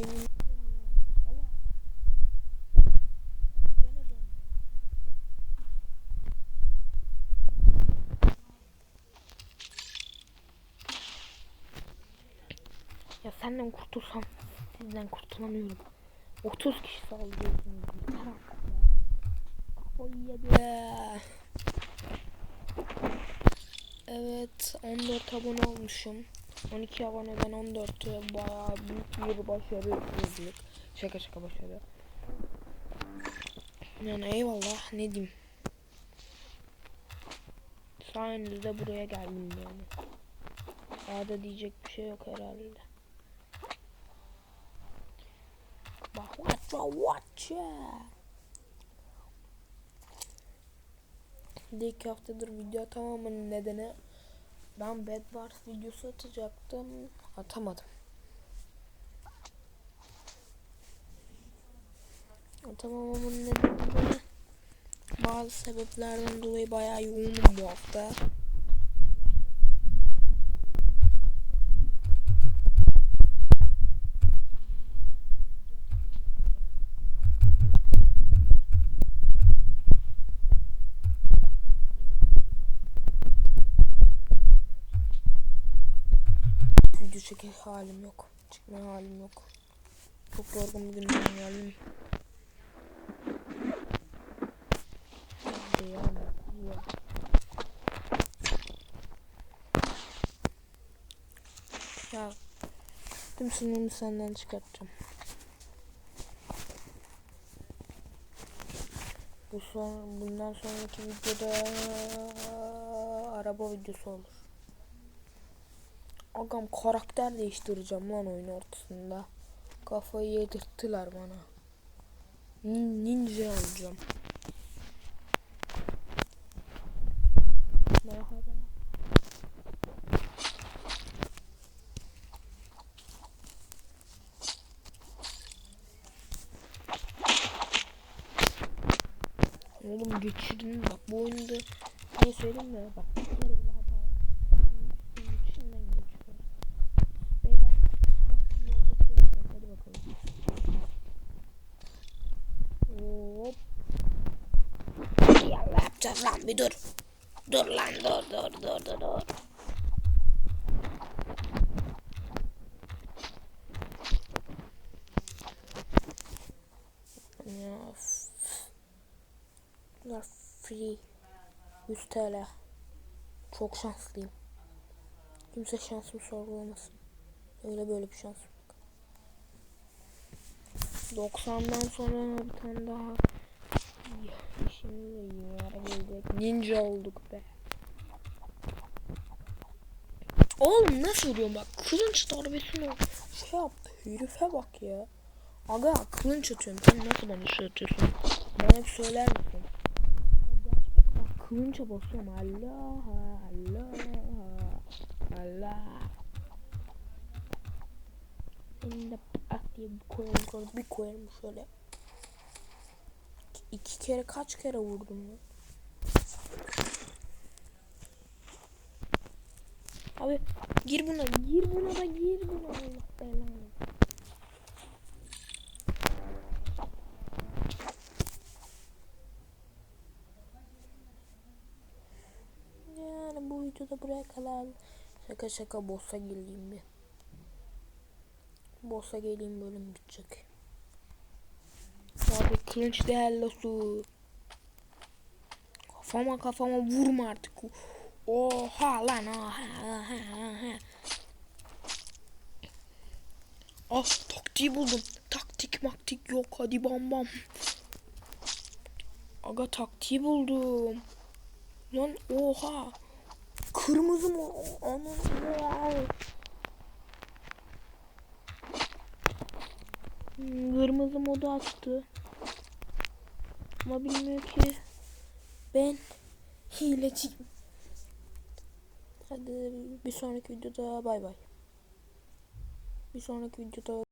Ya senden kurtulsam sizden kurtulamıyorum. 30 kişi saldırıyorsunuz. Kafayı yedi. Evet 14 abone olmuşum. 12 aboneden 14'ü bayağı büyük bir başarı yazılık. Şaka şaka başarı. Yani eyvallah ne diyeyim. Sayenizde buraya geldim yani. Daha da diyecek bir şey yok herhalde. Bak watch ya watch ya. Bir iki haftadır video atamamın nedeni ben Bed Wars videosu atacaktım. Atamadım. Atamamamın nedeni de bazı sebeplerden dolayı bayağı yoğunum bu hafta. Çeke halim yok. Çıkma halim yok. Çok yorgun ya, ya. Ya tüm sinirimi senden çıkartacağım. Bu son bundan sonraki videoda araba videosu olur. Agam karakter değiştireceğim lan oyun ortasında. Kafayı yedirttiler bana. Nin ninja olacağım. Merhaba. Oğlum geçirdin bak bu oyunda ne söyleyeyim mi? Bak bir kere bile hata yaptım. İçinden geçiyor. Beyler bak bir yolda şey yapacağız. Hadi bakalım. Hop. Ya ne yapacağız lan bir dur. Dur lan dur dur dur dur dur. Bunlar free. 100 TL. Çok şanslıyım. Kimse şansımı sorgulamasın. Öyle böyle bir şansım yok. 90'dan sonra bir tane daha şimdi yara gelecek. Ninja olduk be. Oğlum nasıl vuruyorum bak kılınç darbesini şey yaptı herife bak ya. Aga kılınç atıyorum sen nasıl bana şey atıyorsun? Bana hep söyler misin? Kılınça basıyorum Allah Allah Allah. De ah diye bir koyarım bir koyarım şöyle. İki kere kaç kere vurdum ya? Abi gir buna gir buna da gir buna Allah belanı. Yani bu videoda buraya kadar şaka şaka boss'a geleyim bir. Boss'a geleyim bölüm bitecek. Kılıç değerli su. Kafama kafama vurma artık. Oha lan oha oha. Ah taktiği buldum. Taktik maktik yok hadi bam bam. Aga taktiği buldum. Lan oha. Kırmızı mı? Anam. Hmm, Kırmızı modu açtı. Ama bilmiyor ki ben hileciyim. Hadi bir sonraki videoda bay bay. Bir sonraki videoda